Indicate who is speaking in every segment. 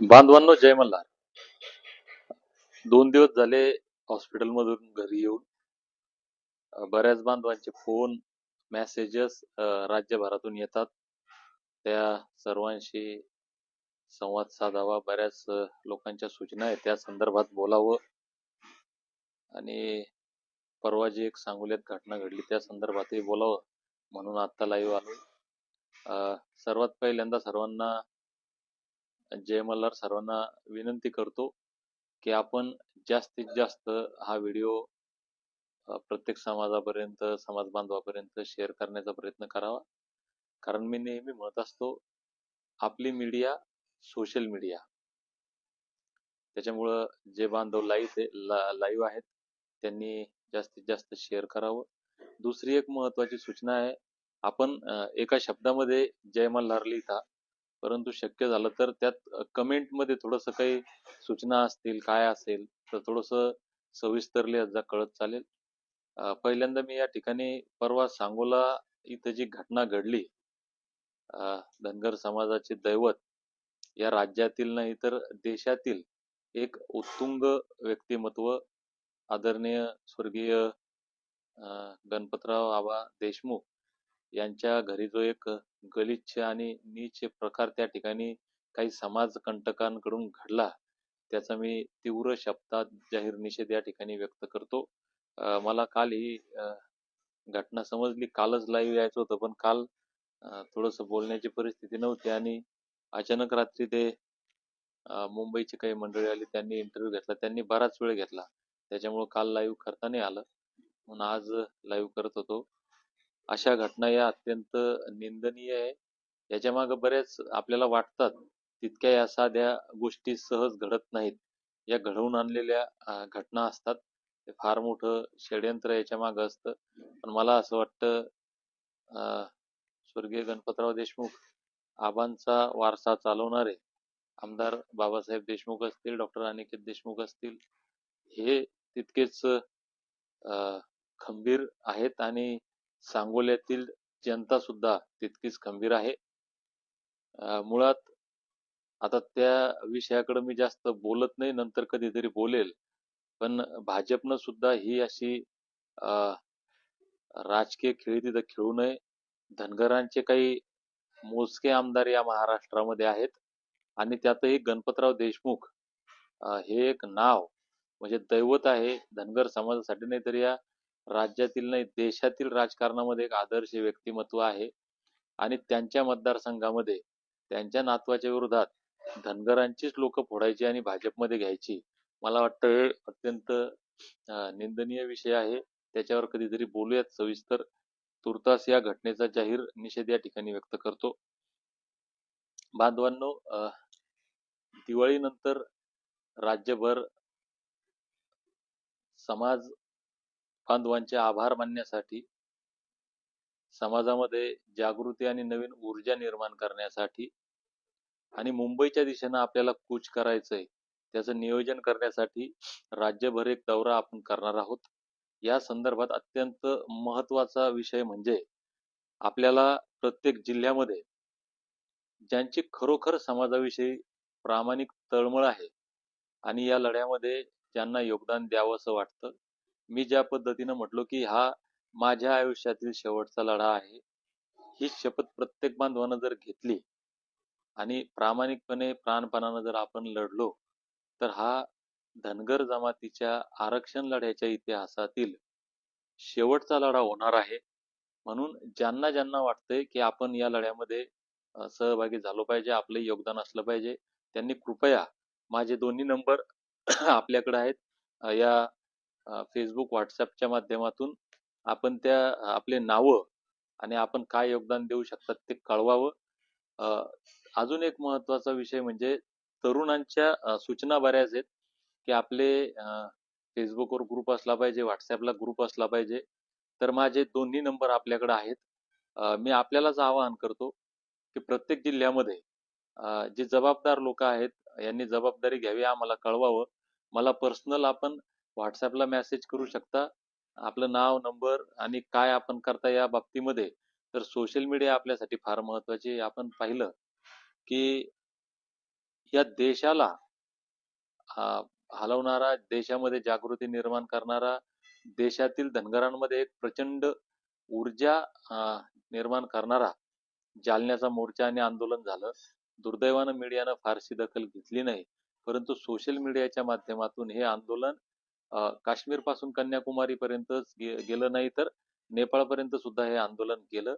Speaker 1: बांधवांनो जय मल्हार. दोन दिवस झाले हॉस्पिटलमधून घरी येऊन. बऱ्याच बांधवांचे फोन मेसेजेस राज्यभरातून येतात. त्या सर्वांशी संवाद साधावा बऱ्याच लोकांच्या सूचना आहेत. त्या संदर्भात बोलावं. आणि परवा जी एक सांगोल्यात घटना घडली त्या संदर्भातही बोलावं म्हणून आत्ता लाईव्ह आलो सर्वात पहिल्यांदा सर्वांना जय मल्हार सर्वांना विनंती करतो की आपण जास्तीत जास्त हा व्हिडिओ प्रत्येक समाजापर्यंत समाज बांधवापर्यंत शेअर करण्याचा प्रयत्न करावा. कारण मी नेहमी म्हणत असतो आपली मीडिया सोशल मीडिया त्याच्यामुळं जे बांधव लाईव्ह लाईव्ह आहेत त्यांनी जास्तीत जास्त शेअर करावं. दुसरी एक महत्वाची सूचना आहे आपण एका शब्दामध्ये जय मल्हार लिहिता. परंतु शक्य झालं तर त्यात कमेंटमध्ये थोडस काही सूचना असतील काय असेल तर थोडस सविस्तर लिहत जा कळत चालेल. पहिल्यांदा मी या ठिकाणी परवा सांगोला इथं जी घटना घडली धनगर समाजाचे दैवत या राज्यातील नाही तर देशातील एक उत्तुंग व्यक्तिमत्व आदरणीय स्वर्गीय गणपतराव आबा देशमुख यांच्या घरी जो एक गलिच्छ आणि नीच प्रकार त्या ठिकाणी काही समाज कंटकांकडून घडला. त्याचा मी तीव्र शब्दात जाहीर निषेध या ठिकाणी व्यक्त करतो. मला काल ही घटना समजली. कालच लाईव्ह यायचं होतं पण काल थोडस बोलण्याची परिस्थिती नव्हती आणि अचानक रात्री ते अ, मुंबईची काही मंडळी आली त्यांनी इंटरव्ह्यू घेतला. त्यांनी बराच वेळ घेतला. त्याच्यामुळे काल लाईव्ह करता नाही आलं. म्हणून आज लाईव्ह करत होतो. अशा घटना या अत्यंत निंदनीय आहे. याच्या मागे बरेच आपल्याला वाटतात तितक्या या साध्या गोष्टी सहज घडत नाहीत. या घडवून आणलेल्या घटना असतात ते फार मोठं षडयंत्र याच्या मागे असतं. पण मला असं वाटतं स्वर्गीय गणपतराव देशमुख आबांचा वारसा चालवणारे आमदार बाबासाहेब देशमुख असतील डॉक्टर अनिकेत देशमुख असतील हे तितकेच खंबीर आहेत आणि सांगोल्यातील जनता सुद्धा तितकीच खंबीर आहे. मुळात आता त्या विषयाकडे मी जास्त बोलत नाही नंतर कधीतरी बोलेल. पण भाजपनं सुद्धा ही अशी राजकीय खेळी तिथं खेळू नये. धनगरांचे काही मोजके आमदार या महाराष्ट्रामध्ये आहेत. आणि त्यातही गणपतराव देशमुख हे एक नाव म्हणजे दैवत आहे. धनगर समाजासाठी नाही तर या राज्यातील नाही देशातील राजकारणामध्ये एक आदर्श व्यक्तिमत्व आहे. आणि त्यांच्या मतदारसंघामध्ये त्यांच्या नातवाच्या विरोधात धनगरांचीच लोक फोडायची आणि भाजपमध्ये घ्यायची मला वाटतं अत्यंत निंदनीय विषय आहे. त्याच्यावर कधीतरी बोलूयात. सविस्तर तुर्तास या घटनेचा जाहीर निषेध या ठिकाणी व्यक्त करतो. बांधवांनो दिवाळीनंतर राज्यभर समाज बांधवांचे आभार मानण्यासाठी समाजामध्ये जागृती आणि नवीन ऊर्जा निर्माण करण्यासाठी आणि मुंबईच्या दिशेनं आपल्याला कूच करायचंय त्याचं नियोजन करण्यासाठी राज्यभर एक दौरा आपण करणार आहोत. या संदर्भात अत्यंत महत्त्वाचा विषय म्हणजे आपल्याला प्रत्येक जिल्ह्यामध्ये ज्यांची खरोखर समाजाविषयी प्रामाणिक तळमळ आहे आणि या लढ्यामध्ये ज्यांना योगदान द्यावं असं वाटतं मी ज्या पद्धतीनं म्हटलो की हा माझ्या आयुष्यातील शेवटचा लढा आहे ही शपथ प्रत्येक बांधवानं जर घेतली आणि प्रामाणिकपणे प्राणपणानं जर आपण लढलो तर हा धनगर जमातीच्या आरक्षण लढ्याच्या इतिहासातील शेवटचा लढा होणार आहे. म्हणून ज्यांना ज्यांना वाटतंय की आपण या लढ्यामध्ये सहभागी झालो पाहिजे आपलं योगदान असलं पाहिजे त्यांनी कृपया माझे दोन्ही नंबर आपल्याकडे आहेत. या फेसबुक व्हॉट्सअपच्या माध्यमातून आपण त्या आपले नावं आणि आपण काय योगदान देऊ शकतात ते कळवावं. अजून एक महत्त्वाचा विषय म्हणजे तरुणांच्या सूचना बऱ्याच आहेत की आपले फेसबुकवर ग्रुप असला पाहिजे व्हॉट्सअपला ग्रुप असला पाहिजे. तर माझे दोन्ही नंबर आपल्याकडे आहेत. मी आपल्यालाच आवाहन करतो की प्रत्येक जिल्ह्यामध्ये जे जबाबदार लोक आहेत यांनी जबाबदारी घ्यावी आम्हाला कळवावं. मला पर्सनल आपण व्हॉट्सअपला मेसेज करू शकता. आपलं नाव नंबर आणि काय आपण करता या बाबतीमध्ये. तर सोशल मीडिया आपल्यासाठी फार महत्त्वाचे आपण पाहिलं की या देशाला हलवणारा देशामध्ये जागृती निर्माण करणारा देशातील धनगरांमध्ये एक प्रचंड ऊर्जा निर्माण करणारा जालन्याचा मोर्चा आणि आंदोलन झालं. दुर्दैवानं मीडियानं फारशी दखल घेतली नाही. परंतु सोशल मीडियाच्या माध्यमातून हे आंदोलन काश्मीरपासून कन्याकुमारी पर्यंतच गेलं नाही तर नेपाळ पर्यंत सुद्धा हे आंदोलन केलं.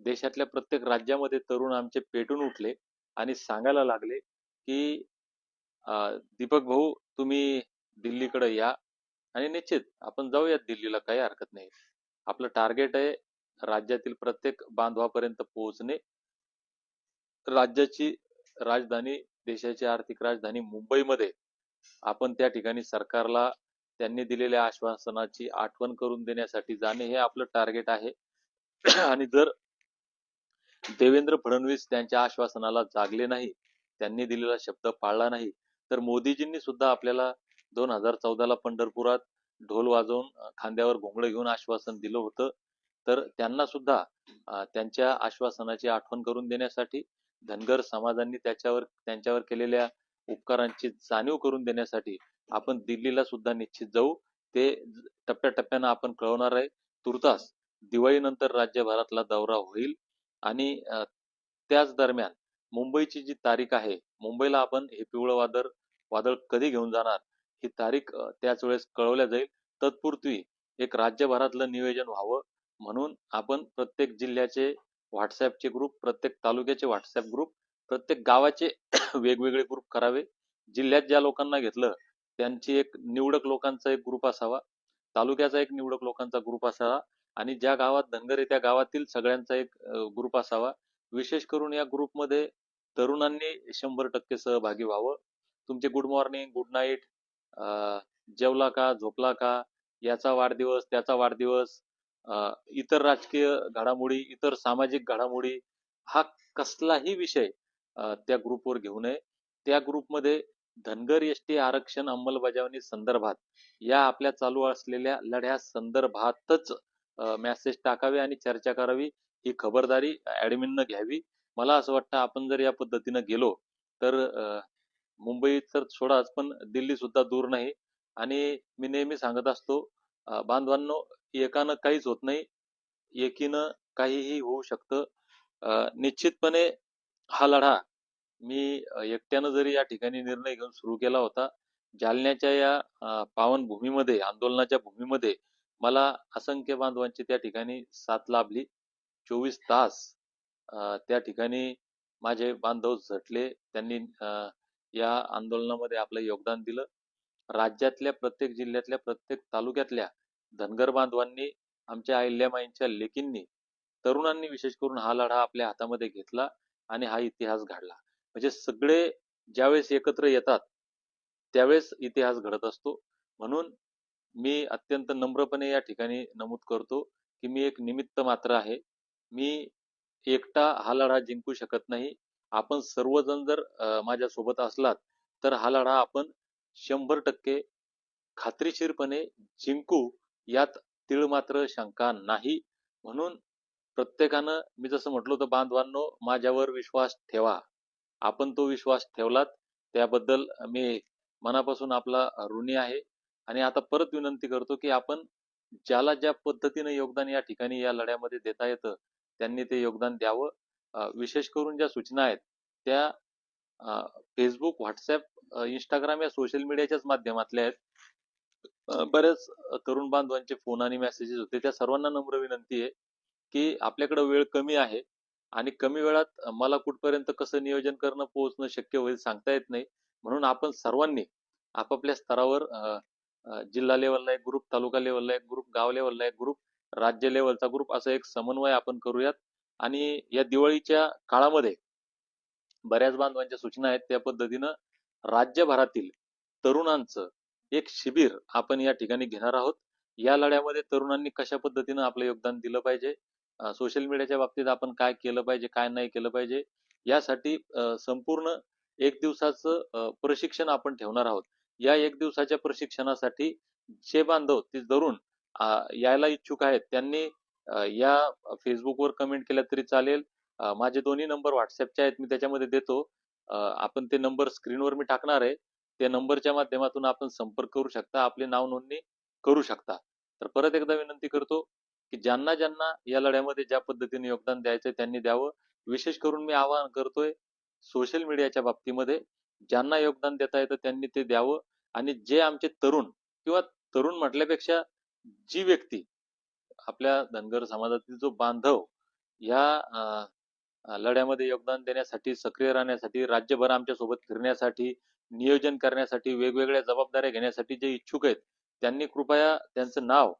Speaker 1: देशातल्या प्रत्येक राज्यामध्ये तरुण आमचे पेटून उठले आणि सांगायला लागले की दीपक भाऊ तुम्ही दिल्लीकडे या आणि निश्चित आपण जाऊयात दिल्लीला काही हरकत नाही. आपलं टार्गेट आहे राज्यातील प्रत्येक बांधवापर्यंत पोहोचणे. राज्याची राजधानी देशाची आर्थिक राजधानी मुंबईमध्ये आपण त्या ठिकाणी सरकारला त्यांनी दिलेल्या आश्वासनाची आठवण करून देण्यासाठी जाणे हे आपलं टार्गेट आहे. आणि जर देवेंद्र फडणवीस त्यांच्या आश्वासनाला जागले नाही त्यांनी दिलेला शब्द पाळला नाही तर मोदीजींनी सुद्धा आपल्याला दोन हजार चौदाला पंढरपुरात ढोल वाजवून खांद्यावर घोंगडं घेऊन आश्वासन दिलं होतं. तर त्यांना सुद्धा त्यांच्या आश्वासनाची आठवण करून देण्यासाठी धनगर समाजांनी त्याच्यावर त्यांच्यावर केलेल्या उपकारांची जाणीव करून देण्यासाठी आपण दिल्लीला सुद्धा निश्चित जाऊ. ते टप्प्याटप्प्यानं आपण कळवणार आहे. तुर्तास दिवाळीनंतर राज्यभरातला दौरा होईल. आणि त्याच दरम्यान मुंबईची जी तारीख आहे मुंबईला आपण हे पिवळं वादळ वादळ कधी घेऊन जाणार ही तारीख त्याच वेळेस कळवल्या जाईल. तत्पूर्वी एक राज्यभरातलं नियोजन व्हावं. म्हणून आपण प्रत्येक जिल्ह्याचे व्हॉट्सअपचे ग्रुप प्रत्येक तालुक्याचे व्हॉट्सअप ग्रुप प्रत्येक गावाचे वेगवेगळे ग्रुप करावे. जिल्ह्यात ज्या लोकांना घेतलं त्यांची एक निवडक लोकांचा एक ग्रुप असावा. तालुक्याचा एक निवडक लोकांचा ग्रुप असावा. आणि ज्या गावात धनगर आहे त्या गावातील सगळ्यांचा एक ग्रुप असावा. विशेष करून या ग्रुपमध्ये तरुणांनी शंभर टक्के सहभागी व्हावं. तुमचे गुड मॉर्निंग गुड नाईट जेवला का झोपला का याचा वाढदिवस त्याचा वाढदिवस इतर राजकीय घडामोडी इतर सामाजिक घडामोडी हा कसलाही विषय त्या ग्रुपवर घेऊ नये. त्या ग्रुपमध्ये धनगर एस टी आरक्षण अंमलबजावणी संदर्भात या आपल्या चालू असलेल्या लढ्या संदर्भातच मेसेज टाकावे आणि चर्चा करावी. ही खबरदारी ऍडमिननं घ्यावी. मला असं वाटतं आपण जर या पद्धतीनं गेलो तर मुंबई तर सोडाच पण दिल्ली सुद्धा दूर नाही. आणि मी नेहमी सांगत असतो बांधवांनो एकानं काहीच होत नाही. एकीनं काहीही होऊ शकतं. निश्चितपणे हा लढा मी एकट्यानं जरी या ठिकाणी निर्णय घेऊन सुरू केला होता जालन्याच्या या पावन पावनभूमीमध्ये आंदोलनाच्या भूमीमध्ये मला असंख्य बांधवांची त्या ठिकाणी साथ लाभली. चोवीस तास त्या ठिकाणी माझे बांधव झटले. त्यांनी अं, या आंदोलनामध्ये आपलं योगदान दिलं. राज्यातल्या प्रत्येक जिल्ह्यातल्या प्रत्येक तालुक्यातल्या धनगर बांधवांनी आमच्या अहिल्यामाईंच्या लेकींनी तरुणांनी विशेष करून हा लढा आपल्या हातामध्ये घेतला. आणि हा इतिहास घडला. म्हणजे सगळे ज्यावेळेस एकत्र येतात त्यावेळेस इतिहास घडत असतो. म्हणून मी अत्यंत नम्रपणे या ठिकाणी नमूद करतो की मी एक निमित्त मात्र आहे. मी एकटा हा लढा जिंकू शकत नाही. आपण सर्वजण जर माझ्या सोबत असलात तर हा लढा आपण शंभर टक्के खात्रीशीरपणे जिंकू यात तीळ मात्र शंका नाही. म्हणून प्रत्येकानं मी जसं म्हटलं होतं बांधवांनो माझ्यावर विश्वास ठेवा. आपण तो विश्वास ठेवलात त्याबद्दल मी मनापासून आपला ऋणी आहे. आणि आता परत विनंती करतो की आपण ज्याला ज्या पद्धतीने योगदान या ठिकाणी या लढ्यामध्ये देता येतं त्यांनी ते योगदान द्यावं. विशेष करून ज्या सूचना आहेत त्या फेसबुक व्हॉट्सअप इंस्टाग्राम या सोशल मीडियाच्याच माध्यमातल्या आहेत. बरेच तरुण बांधवांचे फोन आणि मेसेजेस होते. त्या सर्वांना नम्र विनंती आहे. की आपल्याकडे वेळ कमी आहे आणि कमी वेळात मला कुठपर्यंत कसं नियोजन करणं पोहोचणं शक्य होईल सांगता येत नाही. म्हणून आपण सर्वांनी आपापल्या स्तरावर अं, जिल्हा लेवलला एक ग्रुप तालुका लेवलला एक ग्रुप गाव लेवलला एक ग्रुप राज्य लेवलचा ग्रुप असं एक समन्वय आपण करूयात. आणि या दिवाळीच्या काळामध्ये बऱ्याच बांधवांच्या सूचना आहेत. त्या पद्धतीनं राज्यभरातील तरुणांचं एक शिबिर आपण या ठिकाणी घेणार आहोत. या लढ्यामध्ये तरुणांनी कशा पद्धतीनं आपलं योगदान दिलं पाहिजे? सोशल मीडियाच्या बाबतीत आपण काय केलं पाहिजे काय नाही केलं पाहिजे यासाठी संपूर्ण एक दिवसाचं प्रशिक्षण आपण ठेवणार आहोत. या एक दिवसाच्या प्रशिक्षणासाठी जे बांधव ते धरून यायला इच्छुक आहेत त्यांनी या फेसबुकवर कमेंट केल्या तरी चालेल. माझे दोन्ही नंबर व्हॉट्सअपचे आहेत मी त्याच्यामध्ये देतो. आपण ते नंबर स्क्रीनवर मी टाकणार आहे. त्या नंबरच्या माध्यमातून आपण संपर्क करू शकता आपली नाव नोंदणी करू शकता. तर परत एकदा विनंती करतो की ज्यांना ज्यांना या लढ्यामध्ये ज्या पद्धतीने योगदान द्यायचं त्यांनी द्यावं. विशेष करून मी आवाहन करतोय सोशल मीडियाच्या बाबतीमध्ये ज्यांना योगदान देता येतं त्यांनी ते द्यावं. आणि जे आमचे तरुण किंवा तरुण म्हटल्यापेक्षा जी व्यक्ती आपल्या धनगर समाजातील जो बांधव या लढ्यामध्ये योगदान देण्यासाठी सक्रिय राहण्यासाठी राज्यभर आमच्यासोबत फिरण्यासाठी नियोजन करण्यासाठी वेगवेगळ्या जबाबदाऱ्या घेण्यासाठी जे इच्छुक आहेत त्यांनी कृपया त्यांचं नाव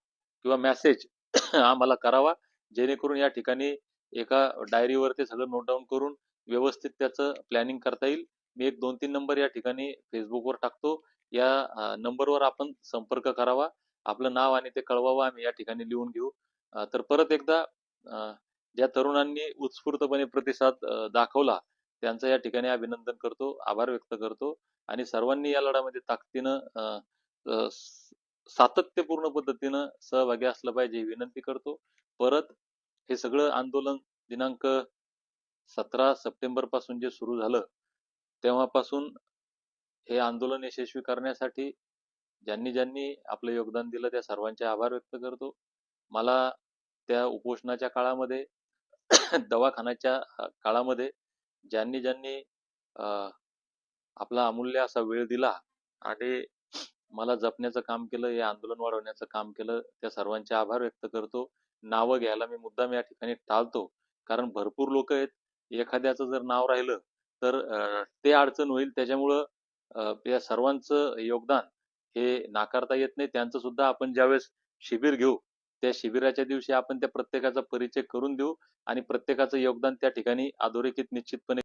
Speaker 1: किंवा मेसेज आम्हाला करावा. जेणेकरून या ठिकाणी एका डायरीवर ते सगळं नोट डाऊन करून व्यवस्थित त्याचं प्लॅनिंग करता येईल. मी एक दोन तीन नंबर या ठिकाणी फेसबुकवर टाकतो. या नंबरवर आपण संपर्क करावा. आपलं नाव आणि ते कळवावं. आम्ही या ठिकाणी लिहून घेऊ. तर परत एकदा ज्या तरुणांनी उत्स्फूर्तपणे प्रतिसाद दाखवला त्यांचं या ठिकाणी अभिनंदन करतो. आभार व्यक्त करतो. आणि सर्वांनी या लढ्यामध्ये ताकदीनं सातत्यपूर्ण पद्धतीनं सहभागी असलं पाहिजे विनंती करतो. परत हे सगळं आंदोलन दिनांक सतरा सप्टेंबरपासून जे सुरू झालं तेव्हापासून हे आंदोलन यशस्वी करण्यासाठी ज्यांनी ज्यांनी आपलं योगदान दिलं त्या सर्वांचे आभार व्यक्त करतो. मला त्या उपोषणाच्या काळामध्ये दवाखान्याच्या काळामध्ये ज्यांनी ज्यांनी आपला अमूल्य असा वेळ दिला आणि मला जपण्याचं काम केलं हे आंदोलन वाढवण्याचं काम केलं त्या सर्वांचे आभार व्यक्त करतो. नावं घ्यायला मी मुद्दाम या ठिकाणी टाळतो. कारण भरपूर लोक आहेत. एखाद्याचं जर नाव राहिलं तर ते अडचण होईल. त्याच्यामुळं या सर्वांचं योगदान हे नाकारता येत नाही. त्यांचं सुद्धा आपण ज्यावेळेस शिबिर घेऊ त्या शिबिराच्या दिवशी आपण त्या प्रत्येकाचा परिचय करून देऊ आणि प्रत्येकाचं योगदान त्या ठिकाणी अधोरेखित निश्चितपणे